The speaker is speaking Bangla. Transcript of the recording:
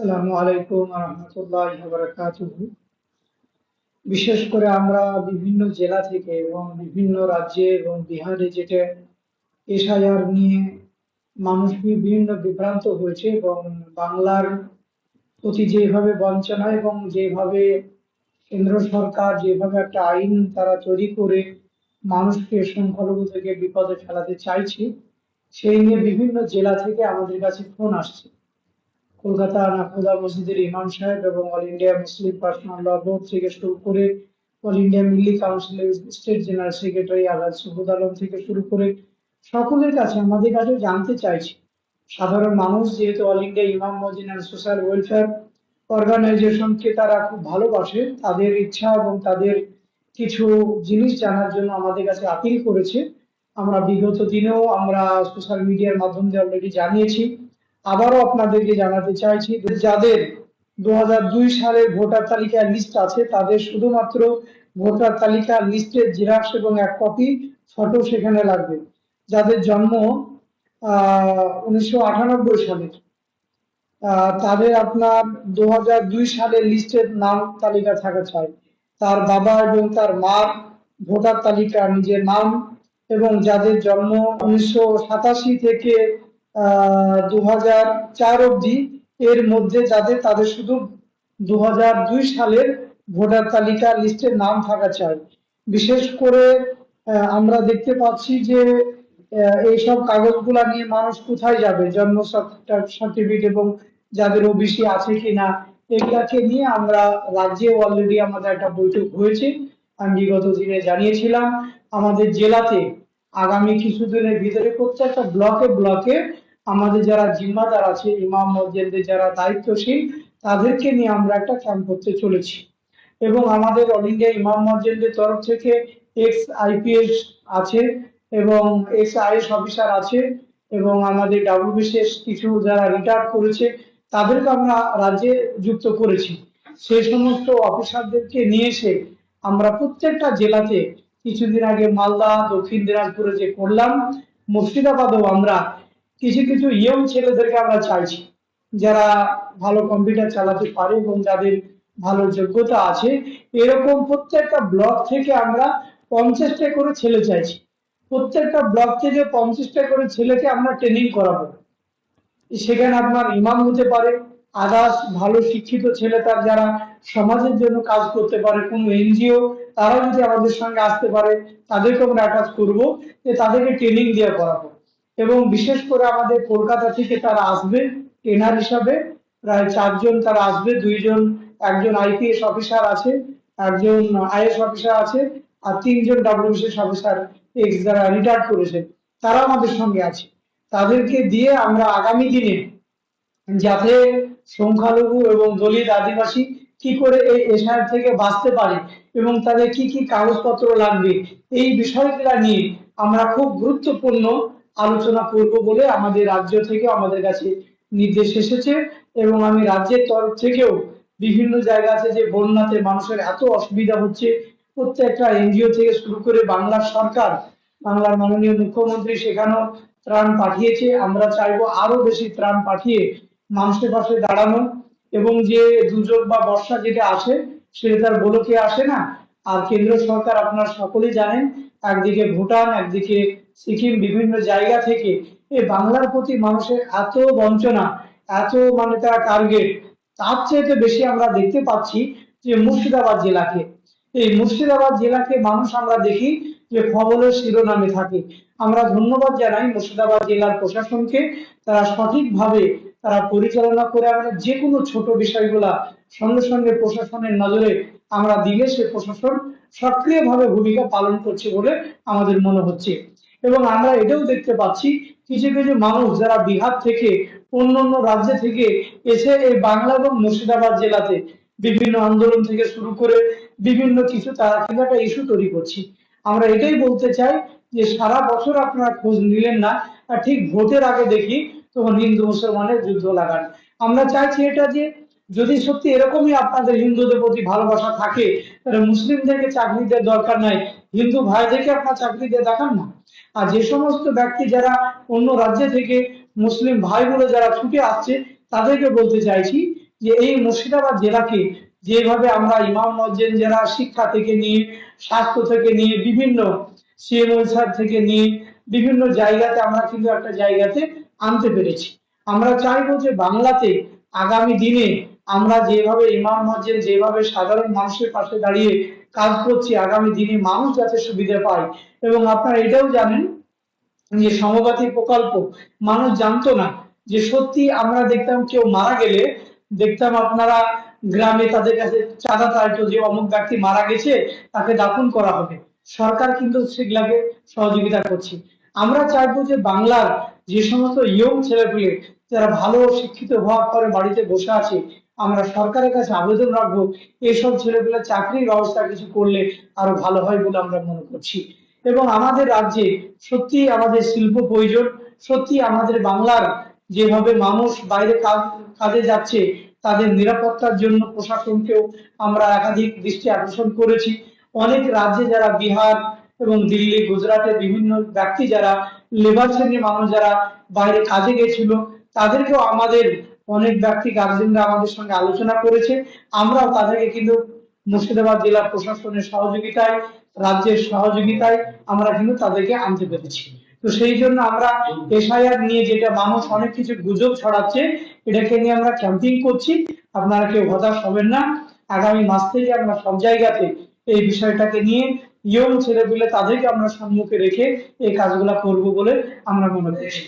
আসসালামু আলাইকুম রহমতুল্লাহ বিশেষ করে আমরা বিভিন্ন জেলা থেকে এবং বিভিন্ন রাজ্যে এবং বিহারে যেটা এসআইআর নিয়ে মানুষ বিভিন্ন বিভ্রান্ত হয়েছে এবং বাংলার প্রতি যেভাবে বঞ্চনা এবং যেভাবে কেন্দ্র সরকার যেভাবে একটা আইন তারা তৈরি করে মানুষকে সংখ্যালঘু থেকে বিপদে ফেলাতে চাইছে, সেই নিয়ে বিভিন্ন জেলা থেকে আমাদের কাছে ফোন আসছে। কলকাতা নাকুদা মসজিদের ইমাম সাহেব এবং all India Muslim personal law board থেকে শুরু করে অল ইন্ডিয়া মিল্লি কাউন্সিলের স্টেট জেনারেল সেক্রেটারি আলাদ সুবুদ আলম থেকে শুরু করে সকলের কাছে আমাদের কাছে জানতে চাইছি। সাধারণ মানুষ যেহেতু অল ইন্ডিয়া ইমাম মসজিদ অ্যান্ড সোশ্যাল ওয়েলফেয়ার অর্গানাইজেশনকে তারা খুব ভালোবাসে, তাদের ইচ্ছা এবং তাদের কিছু জিনিস জানার জন্য আমাদের কাছে আপিল করেছে। আমরা বিগত দিনেও আমরা সোশ্যাল মিডিয়ার মাধ্যম দিয়ে অলরেডি জানিয়েছি। আবারও আপনাদেরকে জানাতে চাইছি, যাদের দু সালের ভোটার তালিকার লিস্ট আছে, তাদের শুধুমাত্র ভোটার তালিকার লিস্টের জেরক্স এবং এক কপি ফটো সেখানে লাগবে। যাদের জন্ম উনিশশো আটানব্বই সালের তাদের আপনার দুই হাজার দুই সালের লিস্টের নাম তালিকা থাকা চাই। তার বাবা এবং তার মার ভোটার তালিকা নিজের নাম এবং যাদের জন্ম উনিশশো সাতাশি থেকে দু হাজার চার অবধি এর মধ্যে যাদের, তাদের শুধু দুই সালের ভোটার তালিকা লিস্টের নাম থাকা চাই। বিশেষ করে আমরা দেখতে পাচ্ছি যে এইসব কাগজগুলা নিয়ে মানুষ কোথায় যাবে? জন্ম সার্টিফিকেট এবং যাদের ওবিসি আছে কিনা এগুলাকে নিয়ে আমরা রাজ্যে অলরেডি আমাদের একটা বৈঠক হয়েছে। আমি বিগত দিনে জানিয়েছিলাম, আমাদের জেলাতে আগামী কিছুদিনের ভিতরে প্রত্যেকটা ব্লকে ব্লকে আমাদের যারা জিম্মাদার আছে, ইমাম মসজিদের যারা দায়িত্বশীল, তাদেরকে নিয়ে আমরা একটা ক্যাম্প করতে চলেছি। এবং আমাদের অল ইন্ডিয়া ইমাম মসজিদের তরফ থেকে এক্স আইপিএস আছে এবং এক্স আইএস অফিসার আছে এবং আমাদের ডাব্লিউবিসিএস কিছু যারা রিটায়ার করেছে, তাদেরকে আমরা রাজ্যে যুক্ত করেছি। সেই সমস্ত অফিসারদেরকে নিয়ে এসে আমরা প্রত্যেকটা জেলাতে কিছুদিন আগে মালদা, দক্ষিণ দিনাজপুরে যে করলাম, মুর্শিদাবাদেও আমরা কিছু কিছু ইয়ং ছেলেদেরকে আমরা চাইছি যারা ভালো কম্পিউটার চালাতে পারে এবং যাদের ভালো যোগ্যতা আছে। এরকম প্রত্যেকটা ব্লক থেকে আমরা পঞ্চাশটা করে ছেলে চাইছি। প্রত্যেকটা ব্লক থেকে পঞ্চাশটা করে ছেলেকে আমরা ট্রেনিং করাবো। সেখানে আপনার ইমাম হতে পারে আদার্স ভালো শিক্ষিত ছেলে তার যারা সমাজের জন্য কাজ করতে পারে, কোনো এনজিও তারা যদি আমাদের সঙ্গে আসতে পারে তাদেরকে আমরা অ্যাটাচ করব, যে তাদেরকে ট্রেনিং দিয়ে করাবো। এবং বিশেষ করে আমাদের কলকাতা থেকে তারা আসবে ট্রেনার হিসাবে। প্রায় চারজন তারা আসবে, দুইজন, একজন আইপিএস অফিসার আছে, একজন আইএস অফিসার আছে, আর তিনজন ডাব্লিউবিসিএস অফিসার এক্স যারা রিটায়ার করেছে। তারা আমাদের সঙ্গে আছে। তাদেরকে দিয়ে আমরা আগামী দিনে যাতে সংখ্যালঘু এবং দলিত আদিবাসী কি করে এই এশার থেকে বাঁচতে পারে এবং তাদের কি কি কাগজপত্র লাগবে, এই বিষয়গুলা নিয়ে আমরা খুব গুরুত্বপূর্ণ আলোচনা করব বলে আমাদের রাজ্য থেকে আমাদের কাছে নির্দেশ এসেছে এবং আমি রাজ্যের তরফ থেকেও বিভিন্ন জায়গা আছে যে বন্যাতে মানুষের এত অসুবিধা হচ্ছে। প্রত্যেকটা এনজিও থেকে শুরু করে বাংলার সরকার, বাংলার মাননীয় মুখ্যমন্ত্রী সেখানেও ত্রাণ পাঠিয়েছে। আমরা চাইব আরও বেশি ত্রাণ পাঠিয়ে মানুষের পাশে দাঁড়ানো এবং যে দুর্যোগ বা বর্ষা যেটা আসে, সেটা তার গোলকে আসে না। আর কেন্দ্র সরকার আপনারা সকলেই জানেন, একদিকে ভুটান, একদিকে সিকিম বিভিন্ন জায়গা থেকে এই বাংলার প্রতি মানুষের এত বঞ্চনা, এত মানে তারা টার্গেট তার চাইতে বেশি আমরা দেখতে পাচ্ছি যে মুর্শিদাবাদ জেলাকে। এই মুর্শিদাবাদ জেলাকে মানুষ আমরা দেখি যে খবরের শিরোনামে থাকে। আমরা ধন্যবাদ জানাই মুর্শিদাবাদ জেলার প্রশাসনকে, তারা সঠিকভাবে তারা পরিচালনা করে আমরা যে কোনো ছোট বিষয়গুলা সঙ্গে সঙ্গে প্রশাসনের নজরে আমরা দিলে সে প্রশাসন সক্রিয়ভাবে ভূমিকা পালন করছে বলে আমাদের মনে হচ্ছে। এবং আমরা এটাও দেখতে পাচ্ছি, কিছু কিছু মানুষ যারা বিহার থেকে অন্য অন্য রাজ্য থেকে এসে এই বাংলা এবং মুর্শিদাবাদ জেলাতে বিভিন্ন আন্দোলন থেকে শুরু করে বিভিন্ন কিছু তারা কিন্তু একটা ইস্যু তৈরি করছি। আমরা এটাই বলতে চাই যে সারা বছর আপনারা খোঁজ নিলেন না, আর ঠিক ভোটের আগে দেখি তখন হিন্দু মুসলমানের যুদ্ধ লাগান। আমরা চাইছি এটা যে যদি সত্যি এরকমই আপনাদের হিন্দুদের প্রতি ভালোবাসা থাকে, তাহলে মুসলিমদেরকে চাকরি দেওয়ার দরকার নাই। হিন্দু ভাইদেরকে আপনার চাকরি দিয়ে দেখান না। আর যে সমস্ত ব্যক্তি যারা অন্য রাজ্যে থেকে মুসলিম ভাই বলে যারা ছুটে আসছে, তাদেরকে বলতে চাইছি যে এই মুর্শিদাবাদ জেলাকে যেভাবে আমরা ইমাম মসজিদ যারা শিক্ষা থেকে নিয়ে, স্বাস্থ্য থেকে নিয়ে, বিভিন্ন সিএমওসার থেকে নিয়ে, বিভিন্ন জায়গাতে আমরা কিন্তু একটা জায়গাতে আনতে পেরেছি। আমরা চাইব যে বাংলাতে আগামী দিনে আমরা যেভাবে ইমাম মসজিদ, যেভাবে সাধারণ মানুষের পাশে দাঁড়িয়ে কাজ করছি, আগামী দিনে মানুষ যাতে সুবিধা পায়। এবং আপনারা এটাও জানেন যে সমবাতি প্রকল্প, মানুষ জানতো না যে সত্যি আমরা দেখতাম কেউ মারা গেলে, দেখতাম আপনারা গ্রামে তাদের কাছে চাঁদা চাইতো যে অমুক ব্যক্তি মারা গেছে, তাকে দাফন করা হবে। সরকার কিন্তু সেগুলাকে সহযোগিতা করছে। আমরা চাইব যে বাংলার যে সমস্ত ইয়ং ছেলেপুলে, যারা ভালো শিক্ষিত হওয়ার পরে বাড়িতে বসে আছে আমরা সরকারের কাছে আবেদন রাখব, এসব ছেলেপুলে চাকরির ব্যবস্থা কিছু করলে আরও ভালো হয় বলে আমরা মনে করছি। এবং আমাদের রাজ্যে সত্যি আমাদের শিল্প প্রয়োজন সত্যি আমাদের বাংলার যেভাবে মানুষ বাইরে কাজ, কাজে যাচ্ছে, তাদের নিরাপত্তার জন্য প্রশাসনকেও আমরা একাধিক দৃষ্টি আকর্ষণ করেছি। অনেক রাজ্যে যারা বিহার এবং দিল্লি, গুজরাটের বিভিন্ন ব্যক্তি যারা লেবার শ্রেণির মানুষ যারা বাইরে কাজে গেছিল, তাদেরকেও আমাদের অনেক ব্যক্তি গার্জেনরা আমাদের সঙ্গে আলোচনা করেছে। আমরাও তাদেরকে কিন্তু মুর্শিদাবাদ জেলা প্রশাসনের সহযোগিতায়, রাজ্যের সহযোগিতায় আমরা কিন্তু তাদেরকে আনতে পেরেছি। তো সেই জন্য আমরা এসআইআর নিয়ে যেটা মানুষ অনেক কিছু গুজব ছড়াচ্ছে, এটাকে নিয়ে আমরা ক্যাম্পিং করছি। আপনারা কেউ হতাশ হবেন না। আগামী মাস থেকে আমরা সব জায়গাতে এই বিষয়টাকে নিয়ে ইয়ং ছেলেগুলো তাদেরকে আমরা সম্মুখে রেখে এই কাজগুলা করব বলে আমরা মনে করছি।